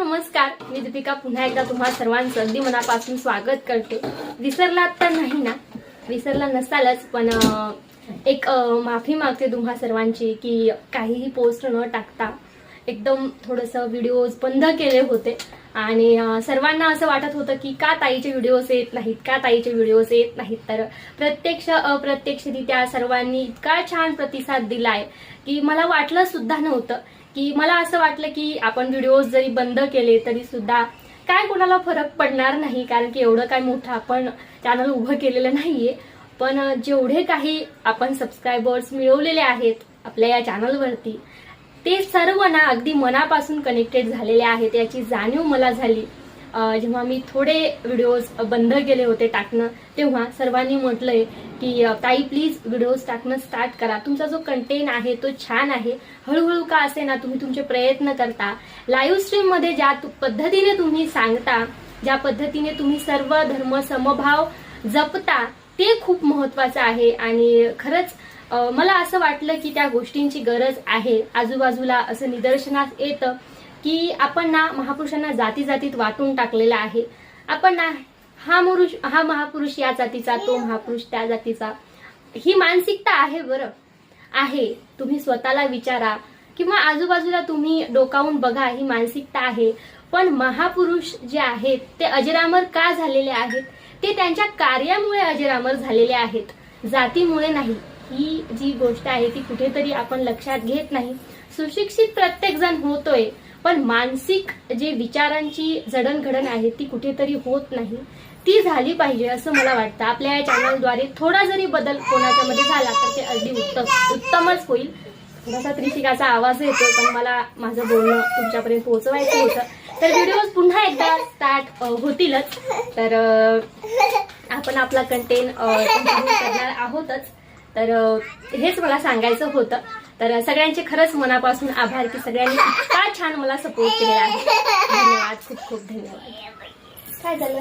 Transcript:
नमस्कार मी दीपिका. पुन्हा एकदा तुम्हा सर्वांचं अगदी मनापासून स्वागत करते. विसरलात तर नाही ना? विसरला नसालच पण एक माफी मागते तुम्हा सर्वांची की काहीही पोस्ट न टाकता एकदम थोडंसं व्हिडिओज बंद केले होते. आणि सर्वांना असं वाटत होतं की का ताईचे व्हिडिओज येत नाहीत का ताईचे व्हिडिओज येत नाहीत? तर प्रत्यक्ष अप्रत्यक्षरित्या सर्वांनी इतका छान प्रतिसाद दिलाय की मला वाटलं सुद्धा नव्हतं की मला असं वाटलं की आपण व्हिडिओज जरी बंद केले तरी सुद्धा काय कोणाला फरक पडणार नाही कारण की एवढं काय मोठं आपण चॅनल उभं केलेलं नाहीये. पण जेवढे काही आपण सबस्क्रायबर्स मिळवलेले आहेत आपल्या या चॅनलवरती ते सर्व ना अगदी मनापासून कनेक्टेड झालेले आहेत याची जाणीव मला झाली. जेव्हा मी थोडे व्हिडिओज बंद केले होते टाकणं तेव्हा सर्वांनी म्हटलंय की ताई प्लीज व्हिडिओज टाकणं स्टार्ट करा. तुमचा जो कंटेंट आहे तो छान आहे. हळूहळू का असे ना तुम्ही तुमचे प्रयत्न करता. लाईव्ह स्ट्रीममध्ये ज्या पद्धतीने तुम्ही सांगता ज्या पद्धतीने तुम्ही सर्व धर्म समभाव जपता ते खूप महत्वाचं आहे. आणि खरंच मला असं वाटलं की त्या गोष्टींची गरज आहे. आजूबाजूला असं निदर्शनास येतं. की आपण ना महापुरुषांना जाती जातीत वाटून टाकलेलं आहे. आपण ना हा मुरुष हा महापुरुष या जातीचा तो महापुरुष त्या जातीचा. ही मानसिकता आहे बरं. आहे. तुम्ही स्वतःला विचारा. किंवा आजूबाजूला तुम्ही डोकावून बघा ही मानसिकता आहे. पण महापुरुष जे आहेत ते अजरामर का झालेले आहेत? ते त्यांच्या कार्यामुळे अजरामर झालेले आहेत. जातीमुळे नाही. ही जी गोष्ट आहे ती कुठेतरी आपण लक्षात घेत नाही. सुशिक्षित प्रत्येक जण होतोय पण मानसिक जे विचारांची जडणघडण आहे ती कुठेतरी होत नाही. ती झाली पाहिजे असं मला वाटतं. आपल्या या चॅनलद्वारे थोडा जरी बदल कोणाच्या मध्ये झाला तर ते अगदी उत्तम उत्तमच होईल. जसा त्रिशिकाचा आवाज येतो पण मला माझं बोलणं तुमच्यापर्यंत पोहोचवायचं होतं. तर व्हिडिओज पुन्हा एकदा स्टार्ट होतीलच. तर आपण आपला कंटेंट करणार आहोतच. तर हेच मला सांगायचं होतं. तर सगळ्यांचे खरंच मनापासून आभार की सगळ्यांनी इतका छान मला सपोर्ट केलेला आहे. धन्यवाद खूप खूप धन्यवाद. काय झालं?